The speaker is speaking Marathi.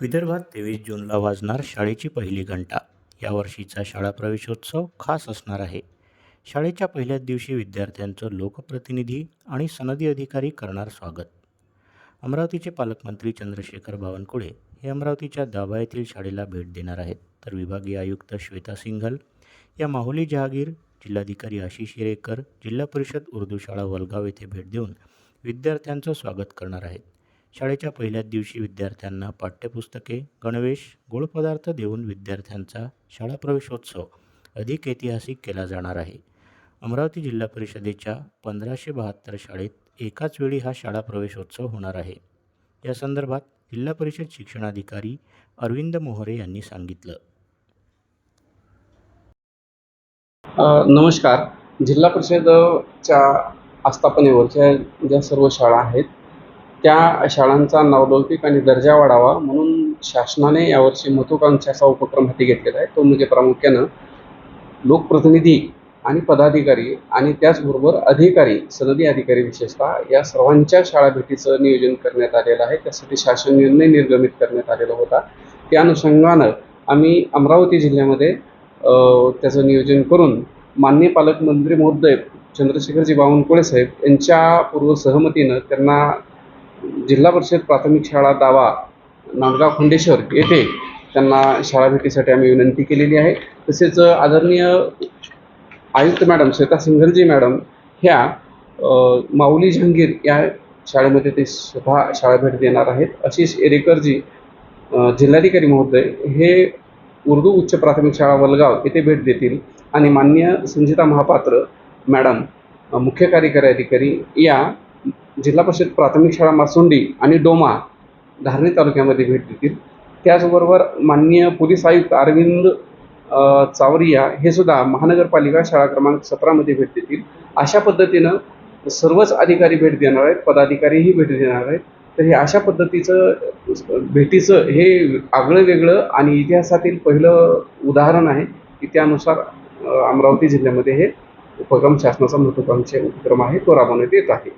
विदर्भात तेवीस जूनला वाजणार शाळेची पहिली घंटा. यावर्षीचा शाळा प्रवेशोत्सव खास असणार आहे. शाळेच्या पहिल्याच दिवशी विद्यार्थ्यांचं लोकप्रतिनिधी आणि सनदी अधिकारी करणार स्वागत. अमरावतीचे पालकमंत्री चंद्रशेखर बावनकुळे हे अमरावतीच्या दाभा येथील शाळेला भेट देणार आहेत. तर विभागीय आयुक्त श्वेता सिंघल या माहुली जहागीर जिल्हाधिकारी आशिष हिरेकर जिल्हा परिषद उर्दू शाळा वलगाव येथे भेट देऊन विद्यार्थ्यांचं स्वागत करणार आहेत. शाळेच्या पहिल्याच दिवशी विद्यार्थ्यांना पाठ्यपुस्तके गणवेश गोड पदार्थ देऊन विद्यार्थ्यांचा शाळा प्रवेशोत्सव अधिक ऐतिहासिक केला जाणार आहे. अमरावती जिल्हा परिषदेच्या पंधराशे बहात्तर शाळेत एकाच वेळी हा शाळा प्रवेशोत्सव होणार आहे. या संदर्भात जिल्हा परिषद शिक्षणाधिकारी अरविंद मोहरे यांनी सांगितलं. नमस्कार. जिल्हा परिषदच्या आस्थापनेवरच्या ज्या सर्व शाळा आहेत त्या शाळांचा नावलौकिक आणि दर्जा वाढावा म्हणून शासनाने यावर्षी महत्त्वाकांक्षी असा उपक्रम हाती घेतलेला आहे. तो म्हणजे प्रामुख्यानं लोकप्रतिनिधी आणि पदाधिकारी आणि त्याचबरोबर अधिकारी सनदी अधिकारी विशेषतः या सर्वांच्या शाळा भेटीचं नियोजन करण्यात आलेलं आहे. त्यासाठी शासन निर्णय निर्गमित करण्यात आलेला होता. त्या अनुषंगानं आम्ही अमरावती जिल्ह्यामध्ये त्याचं नियोजन करून माननीय पालकमंत्री महोदय चंद्रशेखरजी बावनकुळे साहेब यांच्या पूर्व सहमतीनं त्यांना जिल्हा परिषद प्राथमिक शाळा दावा नांदगाव खंडेश्वर येथे त्यांना शाळा भेटीसाठी आम्ही विनंती केलेली आहे. तसेच आदरणीय आयुक्त मॅडम श्वेता सिंघलजी मॅडम ह्या माऊली जहांगीर या शाळेमध्ये ते स्वतः शाळा भेट देणार आहेत. आशिष एरेकरजी जिल्हाधिकारी महोदय हे उर्दू उच्च प्राथमिक शाळा वलगाव येथे भेट देतील. आणि मान्य संजिता महापात्र मॅडम मुख्य कार्यकारी अधिकारी या जिल्हा परिषद प्राथमिक शाळा मासुंडी आणि डोमा धारणी तालुक्यामध्ये भेट देतील. त्याचबरोबर माननीय पोलीस आयुक्त अरविंद चावरिया हे सुद्धा महानगरपालिका शाळा क्रमांक सतरामध्ये भेट देतील. अशा पद्धतीनं सर्वच अधिकारी भेट देणार आहेत पदाधिकारीही भेट देणार आहेत. तर हे अशा पद्धतीचं भेटीचं हे आगळं वेगळं आणि इतिहासातील पहिलं उदाहरण आहे की त्यानुसार अमरावती जिल्ह्यामध्ये हे उपक्रम शासनाचा महत्त्वाकांक्षी उपक्रम आहे तो राबवण्यात येत आहे.